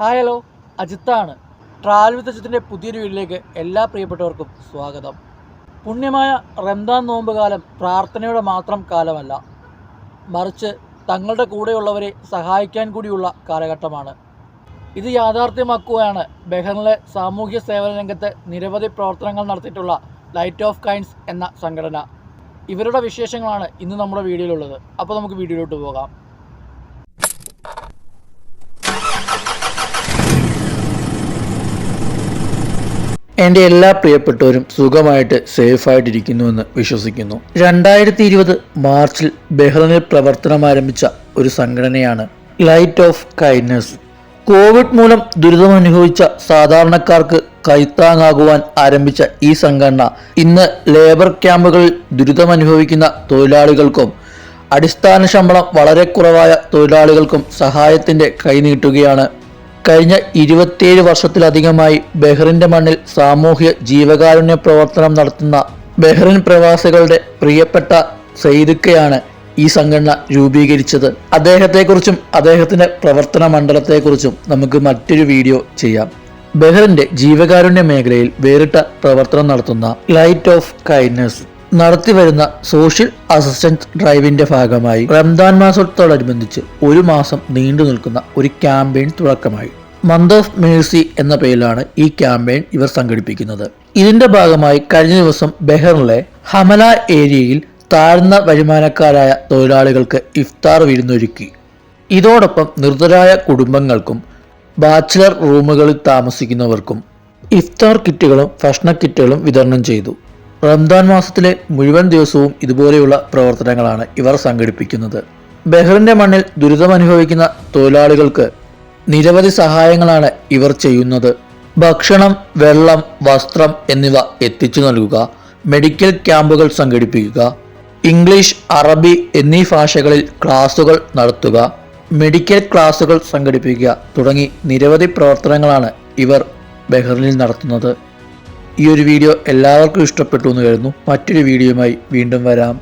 Hi hello അജിത്താണ്. Travel with അജിത്തിന്റെ പുതിയൊരു വീട്ടിലേക്ക് എല്ലാ പ്രിയപ്പെട്ടവർക്കും സ്വാഗതം. പുണ്യമായ റംദാൻ നോമ്പ് കാലം പ്രാർത്ഥനയുടെ മാത്രം കാലമല്ല. മറിച്ച് തങ്ങളുടെ കൂടെയുള്ളവരെ സഹായിക്കാൻ കൂടിയുള്ള കാലഘട്ടമാണ്. ഇത് യാഥാർത്ഥ്യമാക്കുകയാണ്. ബഹ്റിലെ സാമൂഹ്യ സേവന രംഗത്ത് നിരവധി പ്രവർത്തനങ്ങൾ നടത്തിയിട്ടുള്ള ലൈറ്റ് ഓഫ് കൈൻസ് എന്ന സംഘടന. ഇവരുടെ വിശേഷങ്ങളാണ് ഇന്ന് നമ്മുടെ വീഡിയോയിലുള്ളത്. അപ്പോൾ നമുക്ക് വീഡിയോയിലോട്ട് പോകാം. എന്റെ എല്ലാ പ്രിയപ്പെട്ടവരും സുഖമായിട്ട് സേഫായിട്ടിരിക്കുന്നുവെന്ന് വിശ്വസിക്കുന്നു. രണ്ടായിരത്തി ഇരുപത് മാർച്ചിൽ ബഹ്റിനിൽ പ്രവർത്തനം ആരംഭിച്ച ഒരു സംഘടനയാണ് ലൈറ്റ് ഓഫ് കൈൻഡ്നസ് കോവിഡ് മൂലം ദുരിതമനുഭവിച്ച സാധാരണക്കാർക്ക് കൈത്താങ്ങാകുവാൻ ആരംഭിച്ച ഈ സംഘടന ഇന്ന് ലേബർ ക്യാമ്പുകളിൽ ദുരിതമനുഭവിക്കുന്ന തൊഴിലാളികൾക്കും അടിസ്ഥാന ശമ്പളം വളരെ കുറവായ തൊഴിലാളികൾക്കും സഹായത്തിന്റെ കൈനീട്ടുകയാണ് കഴിഞ്ഞ ഇരുപത്തിയേഴ് വർഷത്തിലധികമായി ബഹ്റിന്റെ മണ്ണിൽ സാമൂഹ്യ ജീവകാരുണ്യ പ്രവർത്തനം നടത്തുന്ന ബഹ്റിൻ പ്രവാസികളുടെ പ്രിയപ്പെട്ട സെയ്ദുക്കയാണ് ഈ സംഘടന രൂപീകരിച്ചത്. അദ്ദേഹത്തെക്കുറിച്ചും അദ്ദേഹത്തിന്റെ പ്രവർത്തന മണ്ഡലത്തെക്കുറിച്ചും നമുക്ക് മറ്റൊരു വീഡിയോ ചെയ്യാം. ബഹ്റിന്റെ ജീവകാരുണ്യ മേഖലയിൽ വേറിട്ട പ്രവർത്തനം നടത്തുന്ന ലൈറ്റ് ഓഫ് കൈൻഡ്നസ് നടത്തിവരുന്ന സോഷ്യൽ അസിസ്റ്റൻസ് ഡ്രൈവിന്റെ ഭാഗമായി റംദാൻ മാസത്തോടനുബന്ധിച്ച് ഒരു മാസം നീണ്ടു നിൽക്കുന്ന ഒരു ക്യാമ്പയിൻ തുടക്കമായി. മന്ത് ഓഫ് മേഴ്സി എന്ന പേരിലാണ് ഈ ക്യാമ്പയിൻ ഇവർ സംഘടിപ്പിക്കുന്നത്. ഇതിന്റെ ഭാഗമായി കഴിഞ്ഞ ദിവസം ബെഹറിലെ ഹമല ഏരിയയിൽ താഴ്ന്ന വരുമാനക്കാരായ തൊഴിലാളികൾക്ക് ഇഫ്താർ വിരുന്നൊരുക്കി. ഇതോടൊപ്പം നിർദ്ധരായ കുടുംബങ്ങൾക്കും ബാച്ചിലർ റൂമുകളിൽ താമസിക്കുന്നവർക്കും ഇഫ്താർ കിറ്റുകളും ഭക്ഷണ കിറ്റുകളും വിതരണം ചെയ്തു. റംദാൻ മാസത്തിലെ മുഴുവൻ ദിവസവും ഇതുപോലെയുള്ള പ്രവർത്തനങ്ങളാണ് ഇവർ സംഘടിപ്പിക്കുന്നത്. ബെഹ്റിന്റെ മണ്ണിൽ ദുരിതമനുഭവിക്കുന്ന തൊഴിലാളികൾക്ക് നിരവധി സഹായങ്ങളാണ് ഇവർ ചെയ്യുന്നത്. ഭക്ഷണം വെള്ളം വസ്ത്രം എന്നിവ എത്തിച്ചു നൽകുക മെഡിക്കൽ ക്യാമ്പുകൾ സംഘടിപ്പിക്കുക ഇംഗ്ലീഷ് അറബി എന്നീ ഭാഷകളിൽ ക്ലാസുകൾ നടത്തുക മെഡിക്കൽ ക്ലാസുകൾ സംഘടിപ്പിക്കുക തുടങ്ങി നിരവധി പ്രവർത്തനങ്ങളാണ് ഇവർ ബഹ്റിനിൽ നടത്തുന്നത്. ഈ ഒരു വീഡിയോ എല്ലാവർക്കും ഇഷ്ടപ്പെട്ടു എന്ന് കരുതുന്നു. മറ്റൊരു വീഡിയോയുമായി വീണ്ടും വരാം.